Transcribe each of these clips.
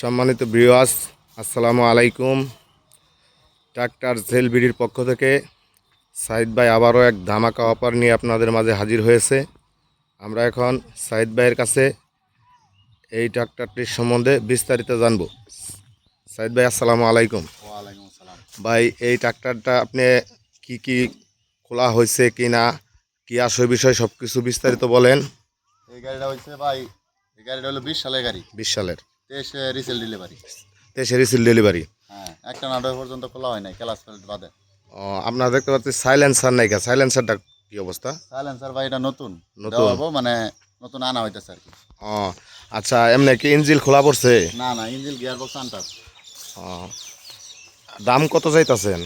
সম্মানিত ব্রিওয়াস আসসালামু আলাইকুম। ট্রাক্টর সেল বিডির পক্ষ থেকে সাইদ ভাই আবারও এক ধামাকা অফার নিয়ে আপনাদের মাঝে হাজির হয়েছে। আমরা এখন সাইদ ভাইয়ের কাছে এই ট্রাক্টরটির সম্বন্ধে বিস্তারিত জানব। সাইদ ভাই আসসালামু আলাইকুম। ভাই এই ট্রাক্টরটা আপনি কি কি খোলা হয়েছে কি না? কী আসে বিষয় সব কিছু বিস্তারিত বলেন। এই গাড়িটা হচ্ছে ভাই এই গাড়িটা হলো বিশ সালের গাড়ি। বিশ সালের। তেইশে রিসেল ডেলিভারি দেশে রিসিল ডেলিভারি হ্যাঁ একটা নাটক পর্যন্ত খোলা হয় নাই ক্লাস ফেল্ট বাদে। ও আপনারা দেখতে পাচ্ছি সাইলেন্সার নাই সাইলেন্সারটা কি অবস্থা? সাইলেন্সার ভাই এটা নতুন। নতুন। মানে নতুন আনা হইতেছে আর কি। ও আচ্ছা এমনি কি ইঞ্জিল খোলা পড়ছে? না না ইঞ্জিল গিয়ার বক্স আনটাস। ও দাম কত চাইতাছেন?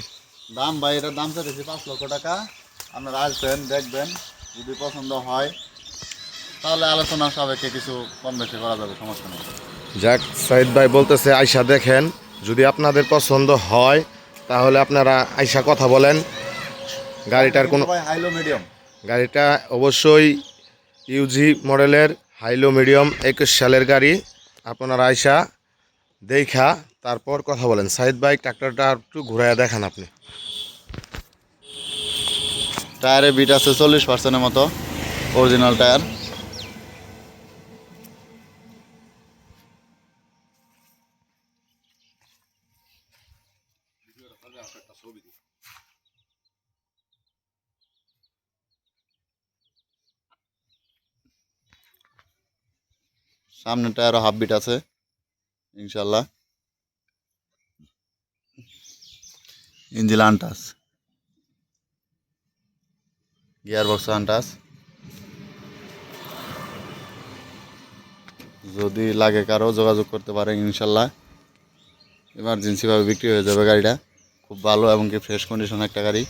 দাম ভাই এটার দাম চাইতেছি পাঁচ লক্ষ টাকা। আপনারা আসবেন দেখবেন যদি পছন্দ হয় তাহলে আলোচনা সাপেক্ষে কিছু কম বেশি করা যাবে সমস্যা নেই। যাক সাইদ ভাই বলতেছে আয়সা দেখেন যদি আপনাদের পছন্দ হয় তাহলে আপনারা আয়সা কথা বলেন। গাড়িটার কোনো হাইলো মিডিয়াম গাড়িটা অবশ্যই ইউজি মডেলের হাইলো মিডিয়াম একুশ সালের গাড়ি। আপনারা আয়সা দেখা তারপর কথা বলেন। সাইদ ভাই ট্রাক্টরটা একটু ঘুরাইয়া দেখান আপনি। টায়ারে বিট আছে চল্লিশ পার্সেন্টের মতো অরিজিনাল টায়ার সামনে টায়ারও হাফ বিট আছে ইনশাল্লাহ ইঞ্জিল আনটাস গিয়ার বক্স আনটাস। যদি লাগে কারও যোগাযোগ করতে পারেন ইনশাল্লাহ এমার্জেন্সিভাবে বিক্রি হয়ে যাবে গাড়িটা। খুব ভালো এবং কি ফ্রেশ কন্ডিশন একটা গাড়ি।